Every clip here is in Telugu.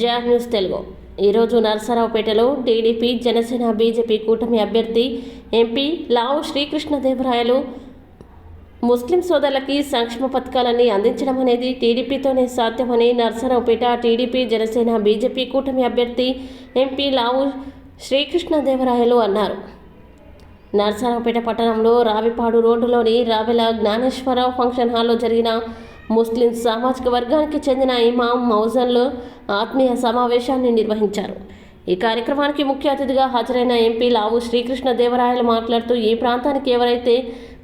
Job news Telugu. ఈరోజు నరసరావుపేటలో టీడీపీ జనసేన బీజేపీ కూటమి అభ్యర్థి ఎంపీ లావు శ్రీకృష్ణదేవరాయలు ముస్లిం సోదరులకి సంక్షేమ పథకాలన్నీ అందించడం అనేది టీడీపీతోనే సాధ్యమని నరసరావుపేట టీడీపీ జనసేన బీజేపీ కూటమి అభ్యర్థి ఎంపీ లావు శ్రీకృష్ణదేవరాయలు అన్నారు. నరసరావుపేట పట్టణంలో రావిపాడు రోడ్డులోని రావెల జ్ఞానేశ్వరరావు ఫంక్షన్ హాల్లో జరిగిన ముస్లిం సామాజిక వర్గానికి చెందిన ఇమాం మౌజన్లో ఆత్మీయ సమావేశాన్ని నిర్వహించారు. ఈ కార్యక్రమానికి ముఖ్య అతిథిగా హాజరైన ఎంపీ లావు శ్రీకృష్ణ దేవరాయలు మాట్లాడుతూ ఈ ప్రాంతానికి ఎవరైతే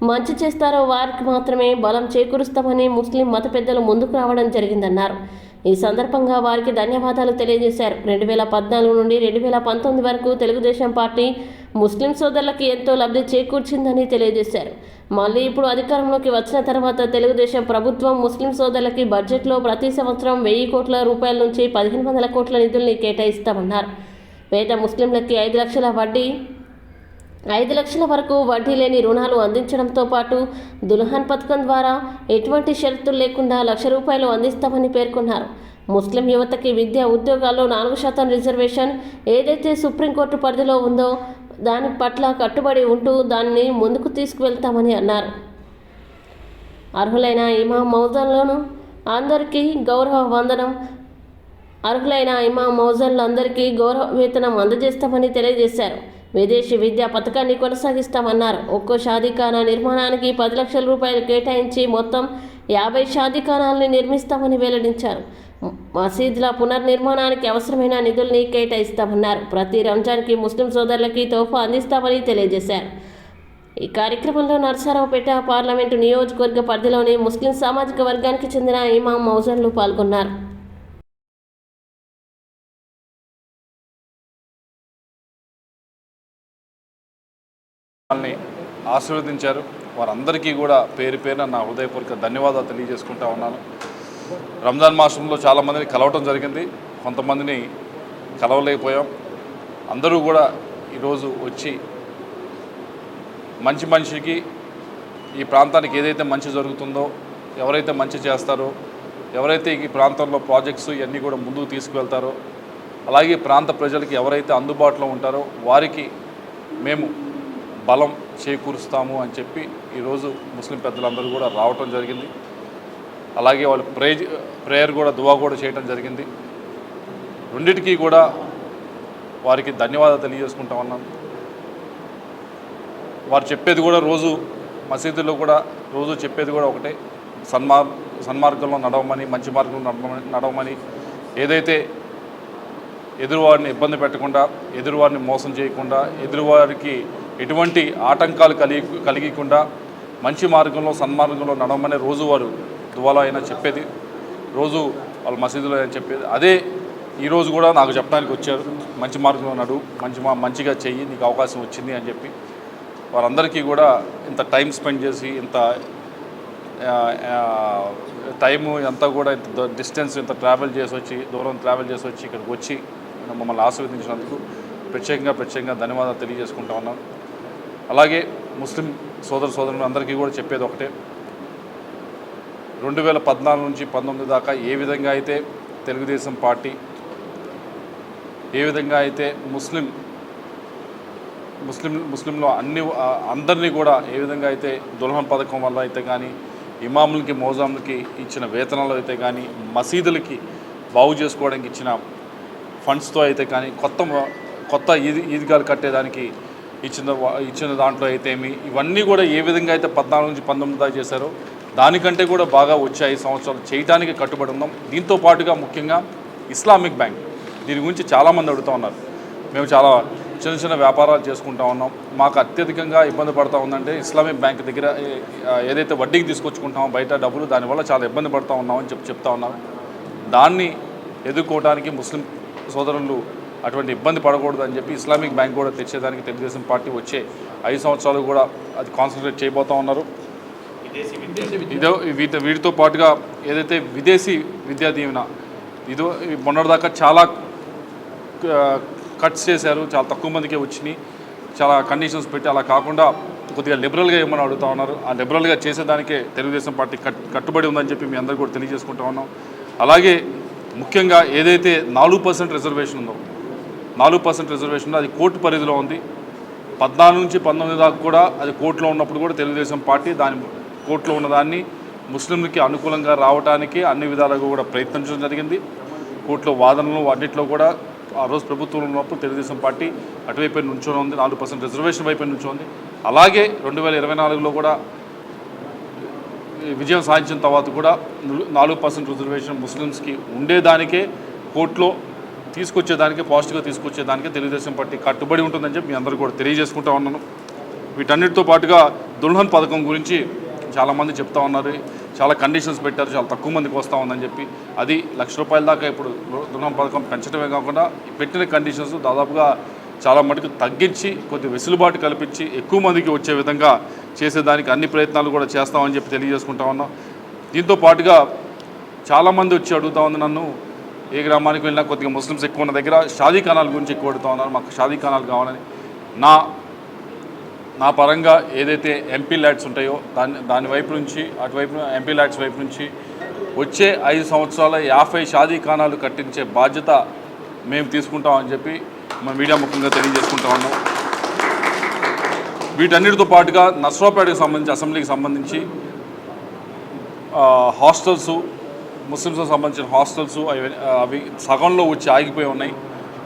మంచి చేస్తారో వారికి మాత్రమే బలం చేకూరుస్తామని ముస్లిం మత పెద్దలు ముందుకు రావడం జరిగిందన్నారు. ఈ సందర్భంగా వారికి ధన్యవాదాలు తెలియజేశారు. రెండు వేల పద్నాలుగు నుండి రెండు వేల పంతొమ్మిది వరకు తెలుగుదేశం పార్టీ ముస్లిం సోదరులకి ఎంతో లబ్ధి చేకూర్చిందని తెలియజేశారు. మళ్ళీ ఇప్పుడు అధికారంలోకి వచ్చిన తర్వాత తెలుగుదేశం ప్రభుత్వం ముస్లిం సోదరులకి బడ్జెట్లో ప్రతి సంవత్సరం వెయ్యి కోట్ల రూపాయల నుంచి పదిహేను వందల కోట్ల నిధుల్ని కేటాయిస్తామన్నారు. పేద ముస్లింలకి ఐదు లక్షల వడ్డీ ఐదు లక్షల వరకు వడ్డీ లేని రుణాలు అందించడంతో పాటు దుల్హన్ పథకం ద్వారా ఎటువంటి షరతులు లేకుండా లక్ష రూపాయలు అందిస్తామని పేర్కొన్నారు. ముస్లిం యువతకి విద్యా ఉద్యోగాల్లో నాలుగు శాతం రిజర్వేషన్ ఏదైతే సుప్రీంకోర్టు పరిధిలో ఉందో దాని పట్ల కట్టుబడి ఉంటూ దాన్ని ముందుకు తీసుకువెళ్తామని అన్నారు. అర్హులైన ఇమాం మౌజన్లోను అందరికీ గౌరవ వందనం. అర్హులైన ఇమాం మౌజన్లందరికీ గౌరవ వేతనం అందజేస్తామని తెలియజేశారు. విదేశీ విద్యా పథకాన్ని కొనసాగిస్తామన్నారు. ఒక్కో షాదీఖానా నిర్మాణానికి పది లక్షల రూపాయలు కేటాయించి మొత్తం యాభై షాదీఖానాల్ని నిర్మిస్తామని వెల్లడించారు. మసీదుల పునర్నిర్మాణానికి అవసరమైన నిధుల్ని కేటాయిస్తామన్నారు. ప్రతి రంజాన్కి ముస్లిం సోదరులకి తోఫా అందిస్తామని తెలియజేశారు. ఈ కార్యక్రమంలో నర్సారావుపేట పార్లమెంటు నియోజకవర్గ పరిధిలోని ముస్లిం సామాజిక వర్గానికి చెందిన ఇమాం మౌజన్లు పాల్గొన్నారు. వాళ్ళని ఆశీర్వదించారు. వారందరికీ కూడా పేరు పేరున నా హృదయపూర్వక ధన్యవాదాలు తెలియజేసుకుంటా ఉన్నాను. రంజాన్ మాసంలో చాలామందిని కలవటం జరిగింది. కొంతమందిని కలవలేకపోయాం. అందరూ కూడా ఈరోజు వచ్చి మంచి మనిషికి ఈ ప్రాంతానికి ఏదైతే మంచి జరుగుతుందో ఎవరైతే మంచి చేస్తారో ఎవరైతే ఈ ప్రాంతంలో ప్రాజెక్ట్స్ ఇవన్నీ కూడా ముందుకు తీసుకువెళ్తారో అలాగే ప్రాంత ప్రజలకి ఎవరైతే అందుబాటులో ఉంటారో వారికి మేము బలం చేకూరుస్తాము అని చెప్పి ఈరోజు ముస్లిం పెద్దలందరూ కూడా రావటం జరిగింది. అలాగే వాళ్ళు ప్రే ప్రేయర్ కూడా దువా కూడా చేయటం జరిగింది. రెండిటికీ కూడా వారికి ధన్యవాదాలు తెలియజేసుకుంటా ఉన్నాను వారు చెప్పేది కూడా రోజు మసీదులో కూడా రోజు చెప్పేది కూడా ఒకటే. సన్మార్ సన్మార్గంలో నడవమని మంచి మార్గంలో నడవమని నడవమని ఏదైతే ఎదురువారిని ఇబ్బంది పెట్టకుండా ఎదురువారిని మోసం చేయకుండా ఎదురువారికి ఎటువంటి ఆటంకాలు కలిగి కలిగకుండా మంచి మార్గంలో సన్మార్గంలో నడవమనే రోజు వారు దువాలో అయినా చెప్పేది. రోజు వాళ్ళ మసీదులో అయినా చెప్పేది. అదే ఈరోజు కూడా నాకు చెప్పడానికి వచ్చారు. మంచి మార్గంలో నడు మంచి మా మంచిగా చెయ్యి నీకు అవకాశం వచ్చింది అని చెప్పి. వారందరికీ కూడా ఇంత టైం స్పెండ్ చేసి ఇంత టైము అంతా కూడా ఇంత డిస్టెన్స్ ఇంత ట్రావెల్ చేసి వచ్చి దూరం ట్రావెల్ చేసి వచ్చి ఇక్కడికి వచ్చి మమ్మల్ని ఆశీర్వదించినందుకు ప్రత్యేకంగా ప్రత్యేకంగా ధన్యవాదాలు తెలియజేసుకుంటా ఉన్నాను. అలాగే ముస్లిం సోదర సోదరులు అందరికీ కూడా చెప్పేది ఒకటే. రెండు వేల పద్నాలుగు నుంచి పంతొమ్మిది దాకా ఏ విధంగా అయితే తెలుగుదేశం పార్టీ ఏ విధంగా అయితే ముస్లిం ముస్లిం ముస్లింలో అన్ని అందరినీ కూడా ఏ విధంగా అయితే దుల్హన్ పథకం వల్ల అయితే కానీ ఇమాములకి మోజాములకి ఇచ్చిన వేతనాలు అయితే కానీ మసీదులకి బాగు చేసుకోవడానికి ఇచ్చిన ఫండ్స్తో అయితే కానీ కొత్త కొత్త ఈద్ ఈద్గాలు కట్టేదానికి ఇచ్చిన ఇచ్చిన దాంట్లో అయితే ఏమి ఇవన్నీ కూడా ఏ విధంగా అయితే పద్నాలుగు నుంచి పంతొమ్మిది దాకా చేశారో దానికంటే కూడా బాగా వచ్చాయి సంవత్సరాలు చేయడానికి కట్టుబడి ఉన్నాం. దీంతో పాటుగా ముఖ్యంగా ఇస్లామిక్ బ్యాంక్ దీని గురించి చాలామంది అడుగుతూ ఉన్నారు. మేము చాలా చిన్న చిన్న వ్యాపారాలు చేసుకుంటా ఉన్నాం. మాకు అత్యధికంగా ఇబ్బంది పడతా ఉందంటే ఇస్లామిక్ బ్యాంక్ దగ్గర ఏదైతే వడ్డీకి తీసుకొచ్చుకుంటామో బయట డబ్బులు దానివల్ల చాలా ఇబ్బంది పడతా ఉన్నామని చెప్పి చెప్తా ఉన్నారు. దాన్ని ఎదుర్కోవడానికి ముస్లిం సోదరులు అటువంటి ఇబ్బంది పడకూడదు అని చెప్పి ఇస్లామిక్ బ్యాంక్ కూడా తెచ్చేదానికి తెలుగుదేశం పార్టీ వచ్చే ఐదు సంవత్సరాలు కూడా అది కాన్సన్ట్రేట్ చేయబోతా ఉన్నారు. ఇదో వీటి వీటితో పాటుగా ఏదైతే విదేశీ విద్యా దీవెన ఇదో మొన్నటిదాకా చాలా కట్స్ చేశారు చాలా తక్కువ మందికే వచ్చినాయి. చాలా కండిషన్స్ పెట్టి అలా కాకుండా కొద్దిగా లిబరల్గా ఏమని అడుగుతా ఉన్నారు. ఆ లిబరల్గా చేసేదానికే తెలుగుదేశం పార్టీ కట్ కట్టుబడి ఉందని చెప్పి మీ అందరికీ కూడా తెలియజేసుకుంటా ఉన్నాం. అలాగే ముఖ్యంగా ఏదైతే నాలుగు పర్సెంట్ రిజర్వేషన్ ఉందో నాలుగు పర్సెంట్ రిజర్వేషన్ అది కోర్టు పరిధిలో ఉంది. పద్నాలుగు నుంచి పంతొమ్మిది దాకా కూడా అది కోర్టులో ఉన్నప్పుడు కూడా తెలుగుదేశం పార్టీ దాని కోర్టులో ఉన్నదాన్ని ముస్లింలకి అనుకూలంగా రావడానికి అన్ని విధాలుగా కూడా ప్రయత్నించడం జరిగింది. కోర్టులో వాదనలు అన్నింటిలో కూడా ఆ రోజు ప్రభుత్వంలో ఉన్నప్పుడు తెలుగుదేశం పార్టీ అటువైపు నుంచొని ఉంది. నాలుగు పర్సెంట్ రిజర్వేషన్ వైపు నుంచో ఉంది. అలాగే రెండు వేల ఇరవై నాలుగులో కూడా విజయం సాధించిన తర్వాత కూడా నాలుగు పర్సెంట్ రిజర్వేషన్ ముస్లిమ్స్కి ఉండేదానికే కోర్టులో తీసుకొచ్చేదానికి పాజిటివ్గా తీసుకొచ్చేదానికి తెలుగుదేశం పార్టీ కట్టుబడి ఉంటుందని చెప్పి మీ అందరూ కూడా తెలియజేసుకుంటా ఉన్నాను. వీటన్నిటితో పాటుగా దుల్హన్ పథకం గురించి చాలామంది చెప్తా ఉన్నారు. చాలా కండిషన్స్ పెట్టారు. చాలా తక్కువ మందికి వస్తూ ఉందని చెప్పి. అది లక్ష రూపాయల దాకా ఇప్పుడు దుల్హన్ పథకం పెంచడమే కాకుండా పెట్టిన కండిషన్స్ దాదాపుగా చాలా మటుకు తగ్గించి కొద్ది వెసులుబాటు కల్పించి ఎక్కువ మందికి వచ్చే విధంగా చేసేదానికి అన్ని ప్రయత్నాలు కూడా చేస్తామని చెప్పి తెలియజేసుకుంటా ఉన్నాం. దీంతో పాటుగా చాలామంది వచ్చి అడుగుతా ఉంది నన్ను. ఏ గ్రామానికి వెళ్ళినా కొద్దిగా ముస్లిమ్స్ ఎక్కువ ఉన్న దగ్గర షాదీ ఖానాల గురించి ఎక్కువ పెడుతూ ఉన్నారు. మాకు షాదీ ఖానాలు కావాలని. నా నా పరంగా ఏదైతే ఎంపీ ల్యాడ్స్ ఉంటాయో దాని దాని వైపు నుంచి అటువైపు ఎంపీ ల్యాడ్స్ వైపు నుంచి వచ్చే ఐదు సంవత్సరాల యాభై షాదీ ఖానాలు కట్టించే బాధ్యత మేము తీసుకుంటామని చెప్పి మా మీడియా ముఖంగా తెలియజేసుకుంటా ఉన్నాం. వీటన్నిటితో పాటుగా నర్సరావుపేటకు సంబంధించి అసెంబ్లీకి సంబంధించి హాస్టల్స్ ముస్లిమ్స్కి సంబంధించిన హాస్టల్స్ అవి అవి సగంలో వచ్చి ఆగిపోయి ఉన్నాయి.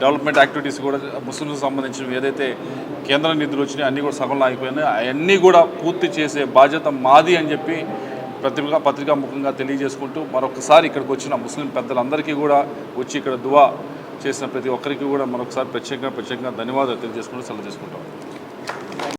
డెవలప్మెంట్ యాక్టివిటీస్ కూడా ముస్లిమ్స్కి సంబంధించినవి ఏదైతే కేంద్ర నిధులు వచ్చినాయి అన్నీ కూడా సగంలో ఆగిపోయినాయి అవన్నీ కూడా పూర్తి చేసే బాధ్యత మాది అని చెప్పి పత్రిక పత్రికా ముఖంగా తెలియజేసుకుంటూ మరొకసారి ఇక్కడికి వచ్చిన ముస్లిం పెద్దలందరికీ కూడా వచ్చి ఇక్కడ దువా చేసిన ప్రతి ఒక్కరికి కూడా మరొకసారి ప్రత్యేకంగా ప్రత్యేకంగా ధన్యవాదాలు తెలియజేసుకుంటూ సెలవు చేసుకుంటాం